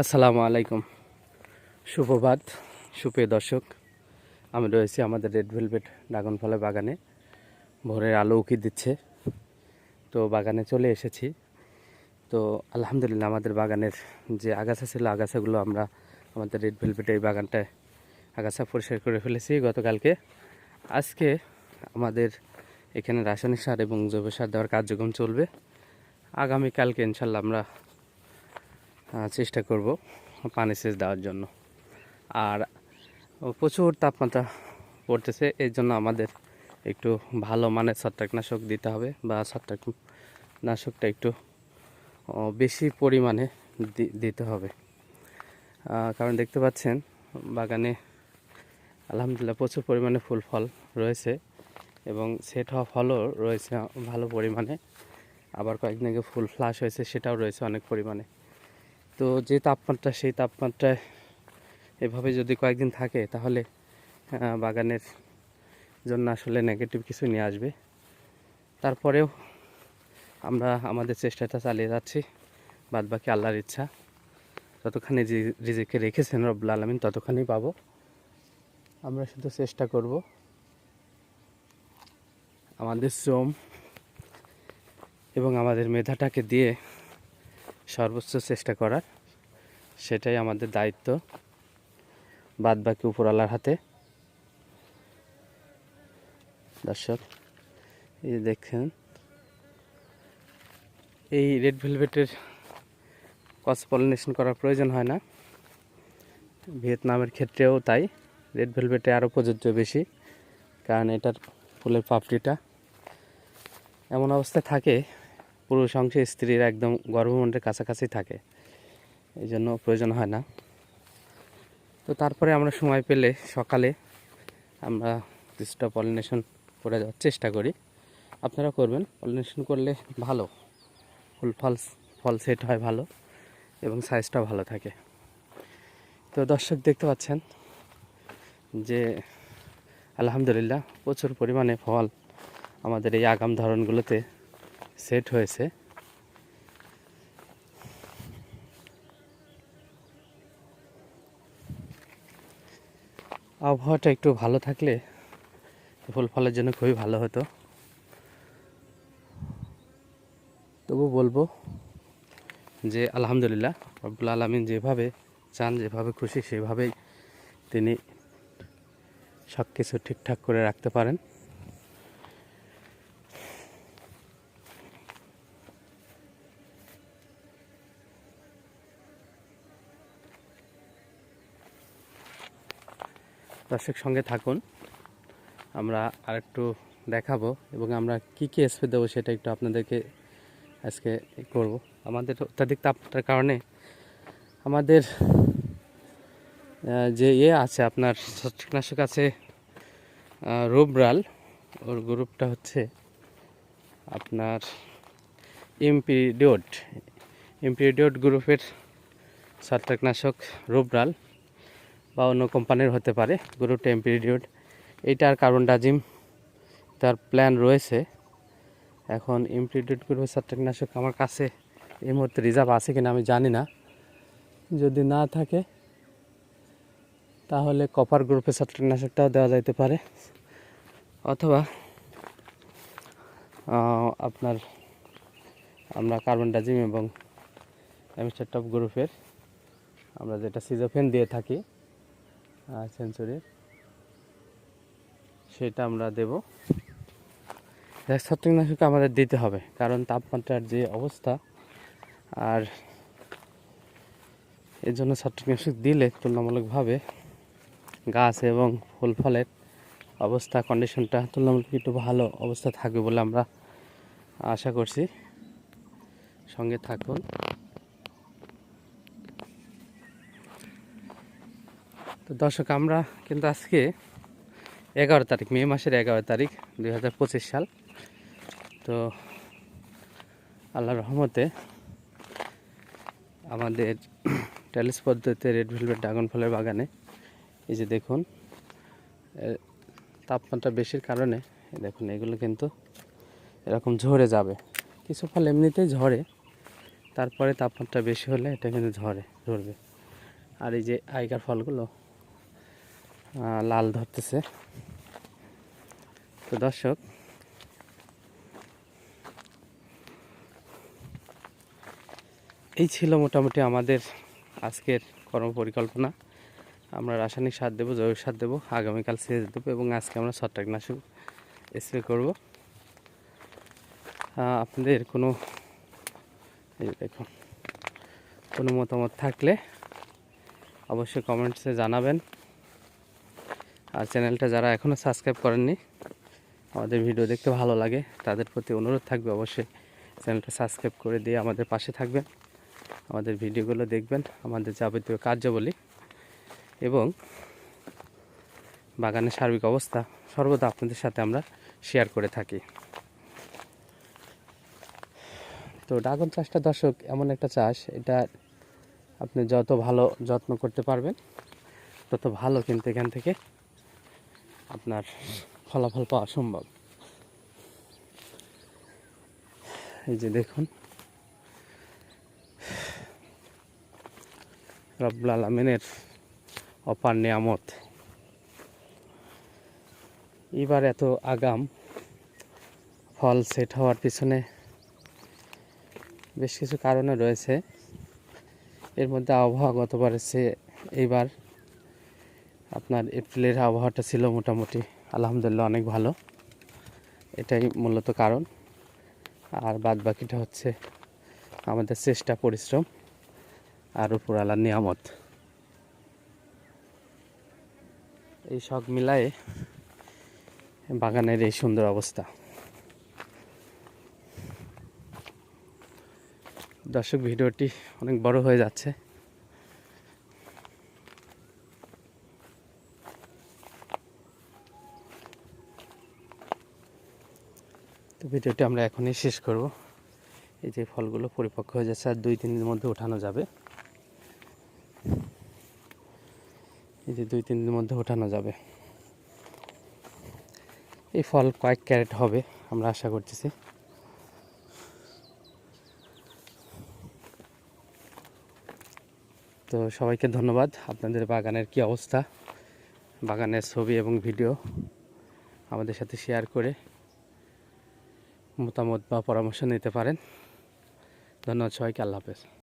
আসসালামু আলাইকুম। সুপ্রভাত, সুপ্রিয় দর্শক, আমি রয়েছি আমাদের রেড ভেলভেট ড্রাগন ফলের বাগানে। ভোরের আলো উকি দিচ্ছে। তো বাগানে চলে এসেছি। তো আলহামদুলিল্লাহ আমাদের বাগানের যে আগাছা ছিল, আগাছাগুলো আমরা আমাদের রেড ভেলভেট এই বাগানটায় আগাছা পরিষ্কার করে ফেলেছি গতকালকে। আজকে আমাদের এখানে রাসায়নিক সার এবং জৈব সার দেওয়ার কার্যক্রম চলবে। আগামীকালকে ইনশাল্লাহ আমরা চেষ্টা করব পানি সেচ দেওয়ার জন্য। আর প্রচুর তাপমাত্রা পড়তেছে, এর জন্য আমাদের একটু ভালো মানের ছত্রাকনাশক দিতে হবে বা ছত্রাকনাশকটা একটু বেশি পরিমাণে দিতে হবে। কারণ দেখতে পাচ্ছেন, বাগানে আলহামদুলিল্লাহ প্রচুর পরিমাণে ফুল ফল রয়েছে এবং সেট হওয়া ফলও রয়েছে ভালো পরিমাণে। আবার কয়েকদিন আগে ফুল ফ্লাশ হয়েছে, সেটাও রয়েছে অনেক পরিমাণে। তো যে তাপমাত্রা, সেই তাপমাত্রায় এভাবে যদি কয়েকদিন থাকে, তাহলে বাগানের জন্য আসলে নেগেটিভ কিছু নিয়ে আসবে। তারপরেও আমরা আমাদের চেষ্টাটা চালিয়ে যাচ্ছি বাদ বাকি আল্লাহর ইচ্ছা। যতখানি রিজিকে রেখেছেন রব্বুল আলমিন, ততখানি পাবো। আমরা শুধু চেষ্টা করব। আমাদের শ্রম এবং আমাদের মেধাটাকে দিয়ে সর্বোচ্চ চেষ্টা করার। সেটাই আমাদের দায়িত্ব। বাদ বাকি উপরওয়ালার হাতে। দর্শক, এই দেখছেন এই রেড ভেলভেটের কস পলিনেশন করার প্রয়োজন হয় না। ভিয়েতনামের ক্ষেত্রেও তাই। রেড ভেলভেটে আরও প্রযোজ্য বেশি, কারণ এটার ফুলের পাপড়িটা এমন অবস্থায় থাকে পুরুষ অংশে স্ত্রীর একদম গর্ভমণ্ডের কাছাকাছি থাকে। এই জন্য প্রয়োজন হয় না। তো তারপরে আমরা সময় পেলে সকালে আমরা কিছুটা পলিনেশন করে যাওয়ার চেষ্টা করি। আপনারা করবেন। পলিনেশন করলে ভালো। ফুল ফল ফল সেট হয় ভালো এবং সাইজটাও ভালো থাকে। তো দর্শক দেখতে পাচ্ছেন যে আলহামদুলিল্লাহ প্রচুর পরিমাণে ফল আমাদের এই আগাম ধরনগুলোতে সেট হয়েছে। আবহাওয়াটা একটু ভালো থাকলে ফুল ফলের জন্য খুবই ভালো হতো। তবু বলব যে আলহামদুলিল্লাহ, রব্বুল আলমিন যেভাবে চান, যেভাবে খুশি, সেভাবেই তিনি সব কিছু ঠিকঠাক করে রাখতে পারেন। দর্শক সঙ্গে থাকুন। আমরা আরেকটু দেখাবো এবং আমরা কি কি স্প্রে দেবো সেটা একটু আপনাদেরকে আজকে করব। আমাদের অত্যাধিক তাপমাত্রার কারণে আমাদের যে ইয়ে আছে আপনার ছত্রাকনাশক আছে রোবরাল ওর গ্রুপটা হচ্ছে আপনার এমপিডিওট এমপিডিওট গ্রুপের ছত্রাকনাশক রোবরাল বা অন্য কোম্পানির হতে পারে গ্রুপটা এমপিডিওট এইটার কার্বন ডাজিম তার প্ল্যান রয়েছে। এখন ইমপ্রিডিউট গ্রুপের ছত্রাকনাশক। আমার কাছে এই মুহূর্তে রিজার্ভ আছে কিনা আমি জানি না। যদি না থাকে, তাহলে কপার গ্রুপের ছত্রাকনাশকটাও দেওয়া যাইতে পারে। অথবা আপনার, আমরা কার্বন ডাজিম এবং অ্যামিস্টার টপ গ্রুপের আমরা যেটা সিজোফেন দিয়ে থাকি সেঞ্চুরির সেটা আমরা দেব। ছত্রাকনাশক আমাদের দিতে হবে, কারণ তাপমাত্রার যে অবস্থা, আর এর জন্য ছত্রাকনাশক দিলে তুলনামূলকভাবে গাছ এবং ফুল ফলের অবস্থা কন্ডিশনটা তুলনামূলক একটু ভালো অবস্থা থাকবে বলে আমরা আশা করছি। সঙ্গে থাকুন। তো দর্শক, আমরা কিন্তু আজকে এগারো তারিখ, মে মাসের এগারো তারিখ দুই হাজার পঁচিশ সাল। তো আল্লাহ রহমতে আমাদের ট্যালিস পদ্ধতিতে রেড ভেলভেট ড্রাগন ফলের বাগানে, এই যে দেখুন তাপমাত্রা বেশির কারণে দেখুন, এগুলো কিন্তু এরকম ঝরে যাবে। কিছু ফল এমনিতেই ঝরে, তারপরে তাপমাত্রা বেশি হলে এটা কিন্তু ঝরে, ঝরবে। আর এই যে আগেকার ফলগুলো লাল ধরতেছে। তো দর্শক, এই ছিল মোটামুটি আমাদের আজকের কর্ম পরিকল্পনা আমরা রাসায়নিক সার দেবো, জৈব সার দেবো, আগামীকাল সেচ দেবো এবং আজকে আমরা ছত্রাকনাশক স্প্রে করব। আপনাদের কোনো, এই দেখুন, কোনো মতামত থাকলে অবশ্যই কমেন্টসে জানাবেন। আর চ্যানেলটা যারা এখনও সাবস্ক্রাইব করেননি, আমাদের ভিডিও দেখতে ভালো লাগে, তাদের প্রতি অনুরোধ থাকবে অবশ্যই চ্যানেলটা সাবস্ক্রাইব করে দিয়ে আমাদের পাশে থাকবেন, আমাদের ভিডিওগুলো দেখবেন, আমাদের যাবতীয় কার্যাবলী এবং বাগানের সার্বিক অবস্থা সর্বদা আপনাদের সাথে আমরা শেয়ার করে থাকি। তো ড্রাগন চাষটা দর্শক, এমন একটা চাষ, এটা আপনি যত ভালো যত্ন করতে পারবেন, তত ভালো কিন্তু এখান থেকে আপনার ফলাফল পাওয়া সম্ভব। এই যে দেখুন। রব্বুল আলমিনের অপার নিয়ামত। এবার এত আগাম ফল সেট হওয়ার পিছনে বেশ কিছু কারণে রয়েছে। এর মধ্যে আবহাওয়া গতবারের চেয়ে এইবার আপনার এপ্রিলের আবহাওয়াটা ছিল মোটামুটি, আলহামদুলিল্লাহ অনেক ভালো। এটাই মূলত কারণ। আর বাদ বাকিটা হচ্ছে আমাদের চেষ্টা, পরিশ্রম আর উপর আলার নিয়ামত। এই সব মিলায়ে বাগানের এই সুন্দর অবস্থা। দর্শক, ভিডিওটি অনেক বড় হয়ে যাচ্ছে। তো ভিডিওটি আমরা এখনই শেষ করব। এই যে ফলগুলো পরিপক্ক হয়ে যাচ্ছে আর দুই দিনের মধ্যে ওঠানো যাবে। এই যে দুই তিন দিনের মধ্যে ওঠানো যাবে। এই ফল কয়েক ক্যারেট হবে, আমরা আশা করতেছি। তো সবাইকে ধন্যবাদ। আপনাদের বাগানের কি অবস্থা? বাগানের ছবি এবং ভিডিও আমাদের সাথে শেয়ার করে মতামত বা পরামর্শ নিতে পারেন। ধন্যবাদ সবাইকে আল্লাহ হাফেজ।